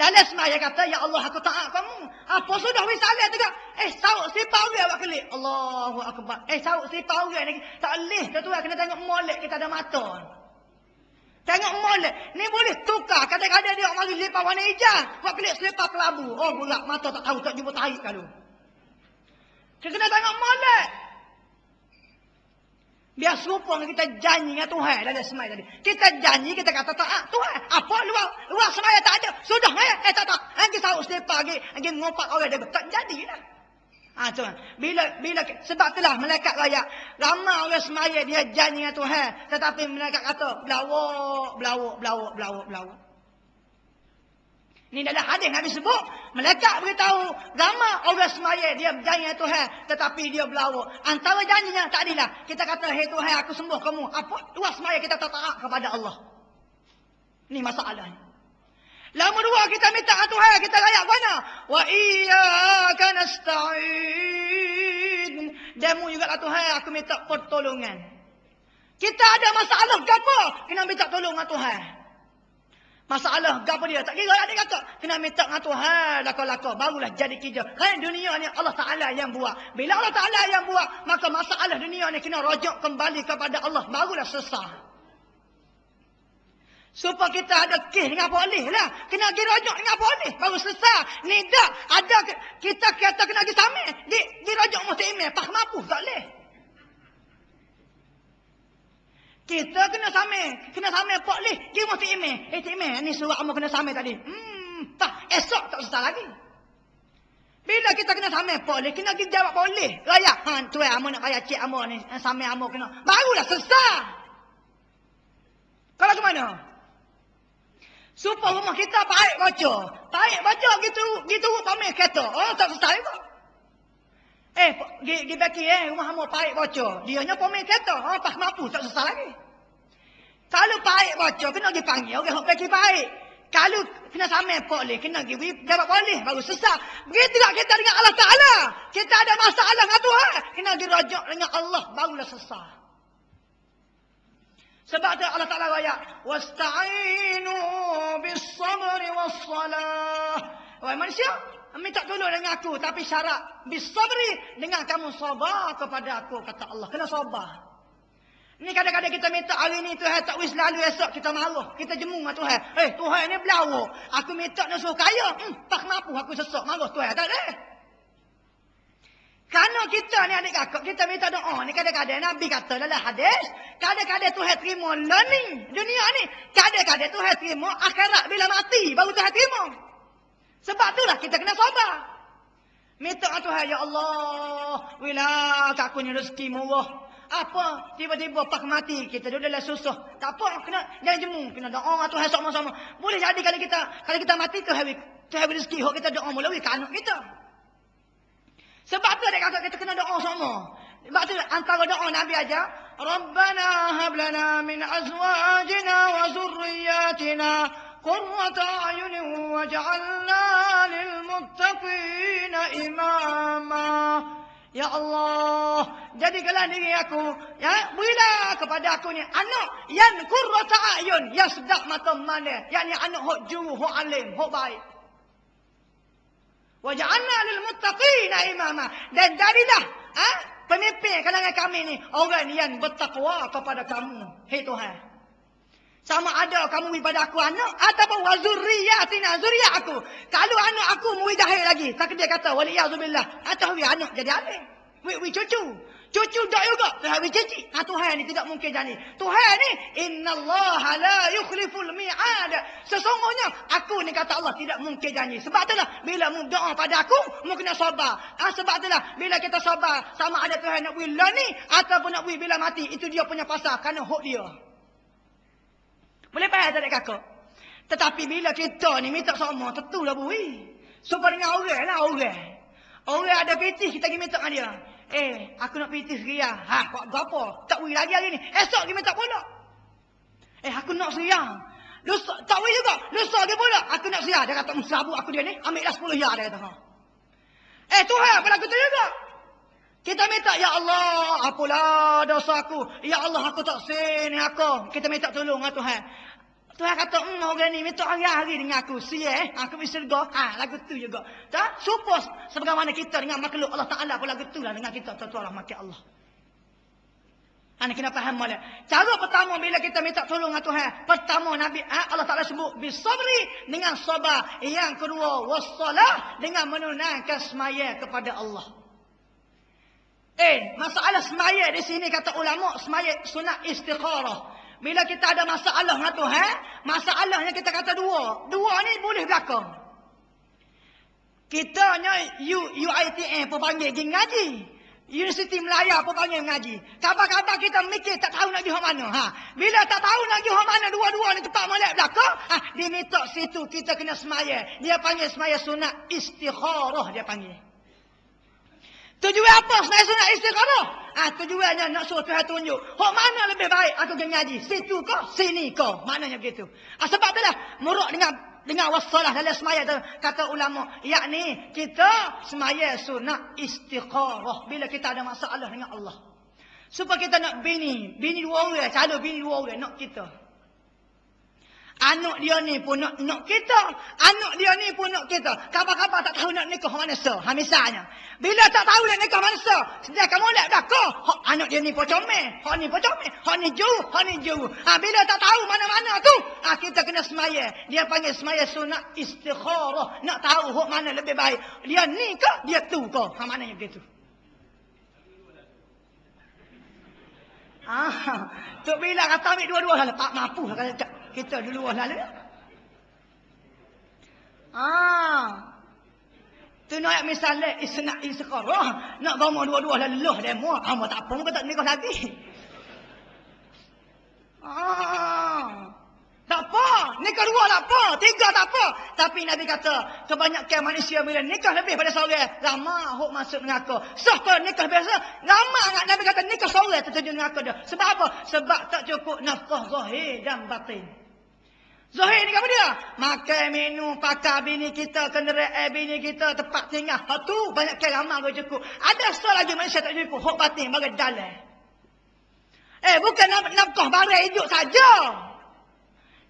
Dalam semaya kata, Ya Allah aku taat kamu. Apa sudah salah tu Eh, sauk sipau dia awak kelik. Allahu Akbar. Eh, sauk sipau dia ni. Tak boleh. Tu kena tengok molek kita ada mata. Tengok molek. Ni boleh tukar. Kadang-kadang dia mari lepas warna hijau. Buat kelik selepas kelabu. Oh, bulat mata tak tahu. Tak jumpa tarik kalau. Kena tengok molek. Biar serupa kita janji dengan Tuhan dalam semai tadi. Kita janji, kita kata tak. Tuhan, apa luar luar semai tak ada. Sudah, eh, eh tak tak. Lagi sahut setiap lagi, lagi ngopak orang dia. Tak jadi lah. Ha, tu. Bila, bila, sebab itulah malaikat raya. Ramai orang semaya dia janji dengan Tuhan. Tetapi malaikat kata, belawak, belawak, belawak, belawak, belawak. Ini dalam hadis Nabi sebut. Malaikat beritahu. Ramai orang semaya dia berjanji dengan Tuhan. Tetapi dia berlawak. Antara janjinya tak adalah. Kita kata, hei Tuhan aku sembuh kamu. Apa? Dua semaya kita tak taat kepada Allah. Ini masalahnya. Lama dua kita minta Tuhan. Kita rayak mana? Wa iyaka nasta'in. Demu juga lah Tuhan. Aku minta pertolongan. Kita ada masalah ke apa? Kena minta tolong Tuhan. Masalah gapo dia tak kira dia kata kena minta dengan Tuhan laka-laka barulah jadi kerja. Kan dunia ni Allah Taala yang buat. Bila Allah Taala yang buat maka masalah dunia ni kena rujuk kembali kepada Allah barulah selesai. Supaya kita ada kes dengan boleh lah. Kena pergi rujuk dengan boleh. Baru selesai. Ni tak. Ada kita kata kena pergi samil. Di, di rujuk mesti email. Pak mampu. Tak boleh. Kita kena samai. Kena samai Pak Lih. Dia mesti email. Eh, Email. Ni surat kamu kena samai tadi. Hmm. Tak. Esok tak selesai lagi. Bila kita kena samai Pak Lih. Kena kita jawab Lih. Raya. Ha, tuan Amu nak raya Cik Amu ni. Samai Amu kena. Barulah selesai. Kalau ke mana? Supaya rumah kita baik baca. Baik baca gitu. Gitu pamir kata. Oh, tak selesai kok. Eh, di, di baki eh, rumah hamba paik baca. Dia nya pemain kereta. Ha, pas mampu, tak susah lagi. Kalau paik baca, kena pergi panggil orang okay, baki paik. Kalau kena samai boleh, kena pergi jawab boleh, baru susah. Begitu tak kita dengan Allah Ta'ala. Kita ada masalah dengan Tuhan. Kena dirajak dengan Allah, barulah susah. Sebab tu Allah Ta'ala raya. Wasta'inu bis sabri was salah. Wahai manusia, minta tolong dengan aku tapi syarat bisabri dengan kamu sabar kepada aku kata Allah. Kena sabar ni kadang-kadang kita minta hari ni Tuhan tak wis lalu esok kita marah kita jemu dengan Tuhan. Eh Tuhan ni belawa aku minta nak suruh kaya. Hmm, tak mampu aku sesak marah Tuhan. Tak ada. Kerana kita ni adik kakak kita minta doa ni kadang-kadang Nabi kata dalam hadis kadang-kadang Tuhan terima learning dunia ni. Kadang-kadang Tuhan terima akhirat bila mati baru Tuhan terima sebab itulah kita kena sabar. Minta Tuhan, Ya Allah, wilah aku ni rezeki murah. Apa? Tiba-tiba pak mati, kita duduk dalam susah. Tak apa, kena jangan jemu. Kena doa Tuhan sama-sama. Boleh jadi kalau kita kalau kita mati tu hari tu hari rezeki hok kita doa melalui kanak kita. Sebab tu dia kata kita kena doa sama. Sebab tu antara doa Nabi aja, Rabbana hab lana min azwajina wa zurriyatina قرة أعين وجعلنا للمتقين إماما Ya Allah, jadikanlah diri aku, ya, berilah kepada aku ni anak yang qurrata ayun, yang sedap mata mana, yakni anak hok juru, hok alim, hok baik. Wa ja'alna lil muttaqina imama dan jadilah ha, pemimpin kalangan kami ni orang yang bertakwa kepada kamu, hai Tuhan. Sama ada kamu ibadah aku anak ataupun wazuriyatina zuriat aku. Kalau anak aku murid jahil lagi, tak dia kata waliyazubillah atau wi anak jadi alim. Wi wi cucu. Cucu tak juga. Dah wi cici. Ha Tuhan ni tidak mungkin jadi. Tuhan ni innallaha la yukhliful mi'ad. Sesungguhnya aku ni kata Allah tidak mungkin janji. Sebab itulah bila mu doa pada aku, mu kena sabar. Ha, sebab itulah bila kita sabar sama ada Tuhan nak wi ni ataupun nak wi bila mati, itu dia punya pasal kerana hak dia. Boleh faham tak kakak? Tetapi bila kita ni minta sama, tentulah bui. Supaya dengan orang lah orang. Orang ada pitis, kita pergi minta dengan dia. Eh, aku nak pitis seria. Ha, buat berapa? Tak bui lagi hari ni. Esok kita minta pula. Eh, aku nak seria. Lusa, tak bui juga. Lusa dia pula. Aku nak seria. Dia kata, serabu aku dia ni. Ambil dah sepuluh ya. Dia kata. Eh, Tuhan, pada aku tu juga. Kita minta, Ya Allah, apalah dosa aku. Ya Allah, aku tak sini aku. Kita minta tolong dengan Tuhan. Tuhan kata, hmm, orang ni minta hari-hari dengan aku. Siya, eh? Aku bisa go. Ha, lagu tu juga. Tak? Suppose, sebagaimana kita dengan makhluk Allah Ta'ala pun lagu tu lah dengan kita. Tuan-tuan rahmati Allah. Ini kena faham malah. Cara pertama bila kita minta tolong dengan Tuhan. Pertama Nabi ha, Allah Ta'ala sebut. Bisabri dengan sabar. Yang kedua. Wassalah dengan menunangkan semaya kepada Allah. Eh, masalah semaya di sini kata ulama. Semaya sunat istikharah. Bila kita ada masalah dengan Tuhan. Masalahnya kita kata dua. Dua ni boleh belakang. Kita ni UITM pun panggil pergi ngaji. Universiti Melaya pun panggil mengaji. Kabar-kabar kita mikir tak tahu nak pergi mana. Ha. Bila tak tahu nak pergi mana dua-dua ni tempat molek belakang. Ha. Dia minta situ kita kena semaya. Dia panggil semaya sunat istikharah dia panggil. Tujuan apa semaya sunat istikharah? Ha. Tujuannya nak suruh Tuhan tunjuk. Hak mana lebih baik aku kena ngaji? Situ ke? Sini ke? Maknanya begitu. Ha. Sebab itulah murak dengan dengan wassalah dalam semaya tu kata ulama yakni kita semaya sunat istikharah bila kita ada masalah dengan Allah supaya kita nak bini bini dua orang calon bini dua orang nak kita Anak dia ni pun nak, nak kita. Anak dia ni pun nak kita. Kabar-kabar tak tahu nak nikah mana so. Ha, misalnya. Bila tak tahu nak nikah mana so. Sejak kamu nak dah kau. anak dia ni pun comel. Hak ni pun comel. Hak ni jauh. Hak ni jauh. Ha, bila tak tahu mana-mana tu. Ha, kita kena semaya. Dia panggil semaya sunat istikharah. Nak tahu hak mana lebih baik. Dia ni ke? Dia tu ke? Ha, yang begitu. Ah, tu bila kata ambil dua-dua lah. Tak mampu lah kata kita dulu lah lalu. Ah. Tu nak misalnya isna isqarah, nak bawa dua-dua lah leluh demo, hamba tak apa kata nikah lagi. Ah. Tak apa. Nikah dua tak apa. Tiga tak apa. Tapi Nabi kata, kebanyakan manusia bila nikah lebih pada seorang, lama hok masuk mengaku. Sah ke nikah biasa? Lama agak Nabi kata nikah seorang terjadi mengaku dia. Sebab apa? Sebab tak cukup nafkah zahir dan batin. Zahir ni apa dia? Makan, minum, pakai bini kita, kenderaan bini kita, tempat tinggal. Hak tu banyak kali lama kau cukup. Ada soal lagi manusia tak cukup. Hak batin, bagi dalam. Eh, bukan nafkah barang hidup saja.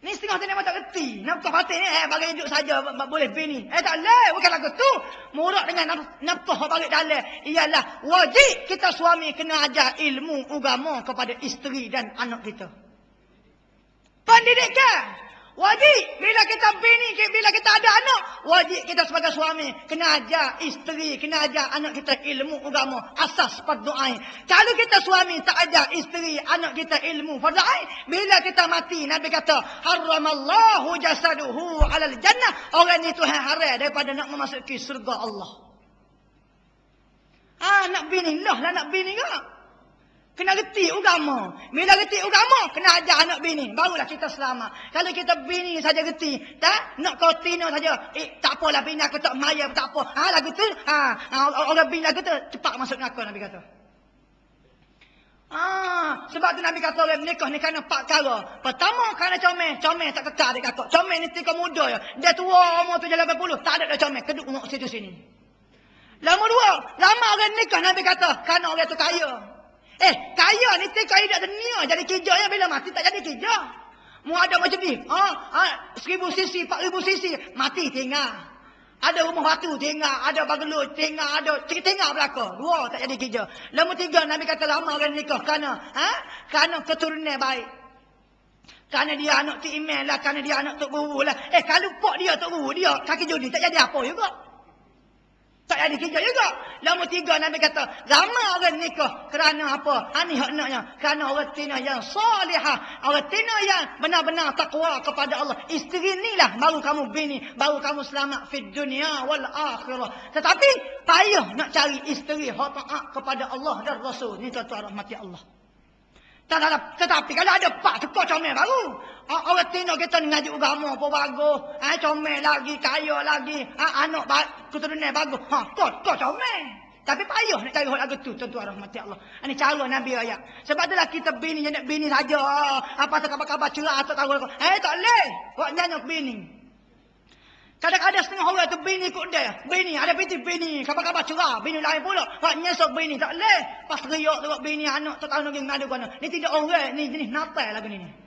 Ni setengah tu memang tak kerti. Nafkah batin ni, eh, bagi hidup saja boleh bini. Eh, tak boleh. Bukan lagu tu. Murak dengan nafkah bagi dalam. Ialah wajib kita suami kena ajar ilmu agama kepada isteri dan anak kita. Pendidikan. Wajib bila kita bini, bila kita ada anak, wajib kita sebagai suami kena ajar isteri, kena ajar anak kita ilmu agama, asas perdoa. Kalau kita suami tak ajar isteri, anak kita ilmu perdoa, bila kita mati, Nabi kata, haramallahu jasaduhu alal jannah. Orang itu haram daripada nak memasuki surga Allah. Ah, nak bini lah, lah nak bini ke? Kena reti agama. Bila reti agama, kena ajar anak bini. Barulah kita selamat. Kalau kita bini saja reti, tak? Nak kau tino saja. Eh, tak apalah bini aku tak maya, tak apa. Ha, lagu tu. Ha, ha orang bini lagu tu, cepat masuk neraka Nabi kata. Ah, sebab tu Nabi kata orang nikah ni kerana empat kara. Pertama kerana comel. Comel tak kekal dia kata. Comel ni tika muda ya. Dia tua umur tu jalan berpuluh. Tak ada dah comel. Keduk umur situ sini. Lama dua. Lama orang nikah Nabi kata. Kerana orang tu kaya. Eh, kaya ni tika hidup dunia. Jadi kijak ya bila mati tak jadi kijak. Mu ada macam ni. Ha, ha, seribu sisi, empat ribu sisi. Mati tinggal. Ada rumah batu tinggal. Ada bagelut tinggal. Ada tinggal belakang. Dua tak jadi kijak. Lama tiga Nabi kata lama orang nikah. Kerana, ha? Kerana keturunan baik. Kerana dia anak tu email lah. Kerana dia anak tu guru lah. Eh, kalau pok dia tu guru dia. Kaki judi tak jadi apa juga. Ada tiga juga. Lama tiga Nabi kata, lama orang nikah kerana apa? Ini hak naknya. Kerana orang tina yang salihah. Orang tina yang benar-benar takwa kepada Allah. Isteri inilah baru kamu bini. Baru kamu selamat di dunia wal akhirah. Tetapi payah nak cari isteri hak taat kepada Allah dan Rasul. Ini tuan-tuan rahmati Allah. Tak ada. Tetapi kalau ada pak tekok comel baru. Orang tino kita ngaji agama pun bagus. Ha, comel lagi, kaya lagi. Ha, anak keturunan bagus. Ha, kau, kau comel. Tapi payah nak cari orang lagu tu. Tentu rahmati Allah. Ini cara Nabi ayat. Sebab itulah kita bini, nak bini saja. Apa tu kabar-kabar cerah atau tahu. Eh, tak boleh. Buat nyanyi bini. Kadang-kadang setengah orang tu bini ikut dia. Bini, ada binti bini. Kabar-kabar cerah. Bini lain pula. Buat nyesok bini. Tak boleh. Pas riak tu bini anak. Tak tahu nak ngadu Ni tidak orang. Ni jenis natal lagu ni.